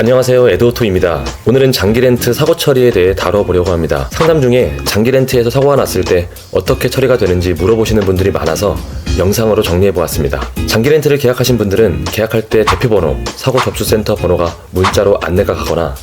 안녕하세요. 에드오토입니다. 오늘은 장기 렌트 사고 처리에 대해 다뤄보려고 합니다. 상담 중에 장기 렌트에서 사고가 났을 때 어떻게 처리가 되는지 물어보시는 분들이 많아서 영상으로 정리해보았습니다. 장기 렌트를 계약하신 분들은 계약할 때 대표번호, 사고 접수센터 번호가 문자로 안내가 가거나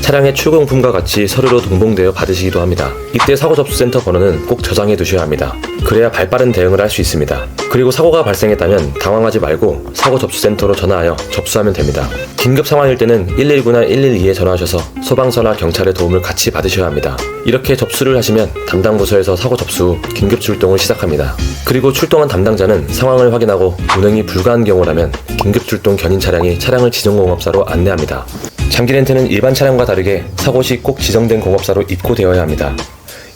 차량의 출고용품과 같이 서류로 동봉되어 받으시기도 합니다. 이때 사고 접수센터 번호는 꼭 저장해 두셔야 합니다. 그래야 발빠른 대응을 할 수 있습니다. 그리고 사고가 발생했다면 당황하지 말고 사고 접수센터로 전화하여 접수하면 됩니다. 긴급 상황일 때는 119나 112에 전화하셔서 소방서나 경찰의 도움을 같이 받으셔야 합니다. 이렇게 접수를 하시면 담당 부서에서 사고 접수 후 긴급 출동을 시작합니다. 그리고 출동한 담당자는 상황을 확인하고 운행이 불가한 경우라면 긴급 출동 견인 차량이 차량을 지정공업사로 안내합니다. 장기 렌트는 일반 차량과 다르게 사고 시 꼭 지정된 공업사로 입고되어야 합니다.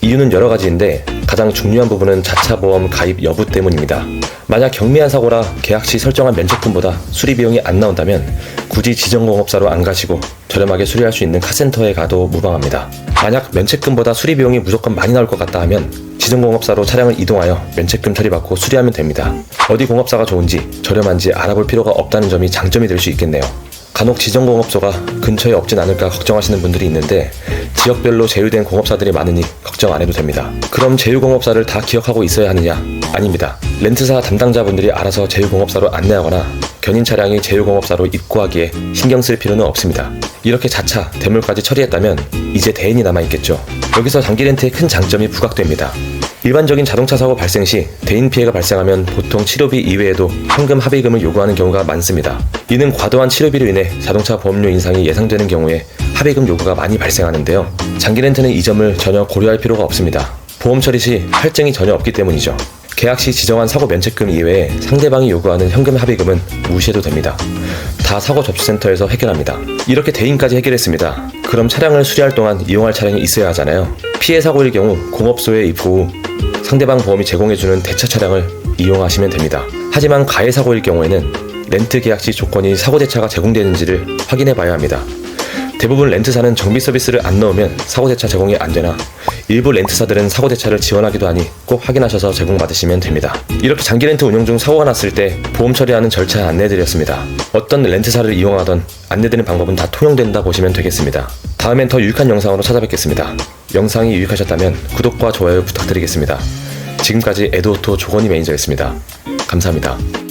이유는 여러 가지인데 가장 중요한 부분은 자차 보험 가입 여부 때문입니다. 만약 경미한 사고라 계약 시 설정한 면책금보다 수리 비용이 안 나온다면 굳이 지정 공업사로 안 가시고 저렴하게 수리할 수 있는 카센터에 가도 무방합니다. 만약 면책금보다 수리 비용이 무조건 많이 나올 것 같다 하면 지정 공업사로 차량을 이동하여 면책금 처리받고 수리하면 됩니다. 어디 공업사가 좋은지 저렴한지 알아볼 필요가 없다는 점이 장점이 될 수 있겠네요. 간혹 지정공업소가 근처에 없진 않을까 걱정하시는 분들이 있는데 지역별로 제휴된 공업사들이 많으니 걱정 안 해도 됩니다. 그럼 제휴공업사를 다 기억하고 있어야 하느냐? 아닙니다. 렌트사 담당자분들이 알아서 제휴공업사로 안내하거나 견인 차량이 제휴공업사로 입고하기에 신경 쓸 필요는 없습니다. 이렇게 자차, 대물까지 처리했다면 이제 대인이 남아있겠죠. 여기서 장기 렌트의 큰 장점이 부각됩니다. 일반적인 자동차 사고 발생 시 대인 피해가 발생하면 보통 치료비 이외에도 현금 합의금을 요구하는 경우가 많습니다. 이는 과도한 치료비로 인해 자동차 보험료 인상이 예상되는 경우에 합의금 요구가 많이 발생하는데요. 장기 렌트는 이 점을 전혀 고려할 필요가 없습니다. 보험 처리 시 할증이 전혀 없기 때문이죠. 계약 시 지정한 사고 면책금 이외에 상대방이 요구하는 현금 합의금은 무시해도 됩니다. 다 사고 접수센터에서 해결합니다. 이렇게 대인까지 해결했습니다. 그럼 차량을 수리할 동안 이용할 차량이 있어야 하잖아요. 피해 사고일 경우 공업소에 입고 후 상대방 보험이 제공해주는 대차 차량을 이용하시면 됩니다. 하지만 가해 사고일 경우에는 렌트 계약 시 조건이 사고 대차가 제공되는지를 확인해 봐야 합니다. 대부분 렌트사는 정비 서비스를 안 넣으면 사고 대차 제공이 안 되나 일부 렌트사들은 사고 대차를 지원하기도 하니 꼭 확인하셔서 제공 받으시면 됩니다. 이렇게 장기 렌트 운영 중 사고가 났을 때 보험 처리하는 절차 안내드렸습니다. 어떤 렌트사를 이용하던 안내드리는 방법은 다 통용된다 보시면 되겠습니다. 다음엔 더 유익한 영상으로 찾아뵙겠습니다. 영상이 유익하셨다면 구독과 좋아요 부탁드리겠습니다. 지금까지 에드오토 조건희 매니저였습니다. 감사합니다.